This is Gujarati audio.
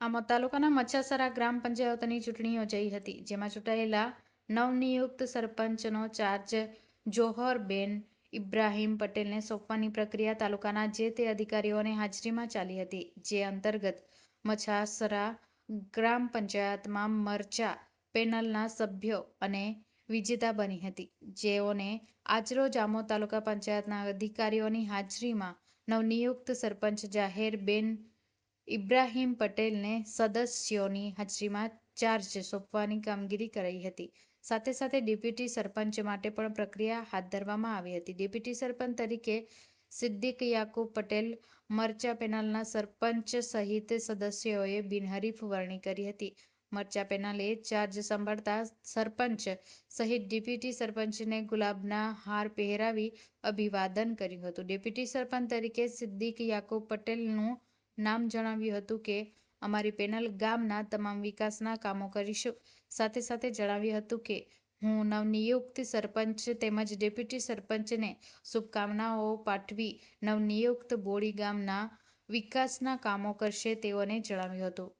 આમોદ તાલુકાના મચ્છાસરા ગ્રામ પંચાયતની ચૂંટણી યોજાઈ હતી, જેમાં ચૂંટાયેલા નવનિયુક્ત સરપંચનો ચાર્જ જોહરબેન ઇબ્રાહીમ પટેલને સોંપવાની પ્રક્રિયા તાલુકાના જે તે અધિકારીઓની હાજરીમાં ચાલી હતી, જે અંતર્ગત મચ્છાસરા ગ્રામ પંચાયતમાં મરચા પેનલના સભ્યો અને વિજેતા બની હતી. જેઓને આજરોજ આમો તાલુકા પંચાયતના અધિકારીઓની હાજરીમાં નવનિયુક્ત સરપંચ જાહેર બેન ઈબ્રાહીમ પટેલને સદસ્યોની હાજરીમાં ચાર્જ સોંપવાની કામગીરી કરાઈ હતી. સાથે સાથે ડેપ્યુટી સરપંચ માટે પણ પ્રક્રિયા હાથ ધરવામાં આવી હતી. ડેપ્યુટી સરપંચ તરીકે સિદ્દીક યાકુબ પટેલ મરચા પેનલના સરપંચ સહિત સદસ્યોએ બિનહરીફ વરણી કરી હતી. મરચા પેનલે ચાર્જ સંભાળતા સરપંચ સહિત ડેપ્યુટી સરપંચને ગુલાબના હાર પહેરાવી અભિવાદન કર્યું હતું. ડેપ્યુટી સરપંચ તરીકે સિદ્દીક યાકુબ પટેલનું નામ જણાવ્યું હતું કે, અમારી પેનલ ગામના તમામ વિકાસના કામો કરીશું. સાથે સાથે જણાવ્યું હતું કે, હું નવનિયુક્ત સરપંચ તેમજ ડેપ્યુટી સરપંચને શુભકામનાઓ પાઠવી નવનિયુક્ત બોડી ગામના વિકાસના કામો કરશે તેઓને જણાવ્યું હતું.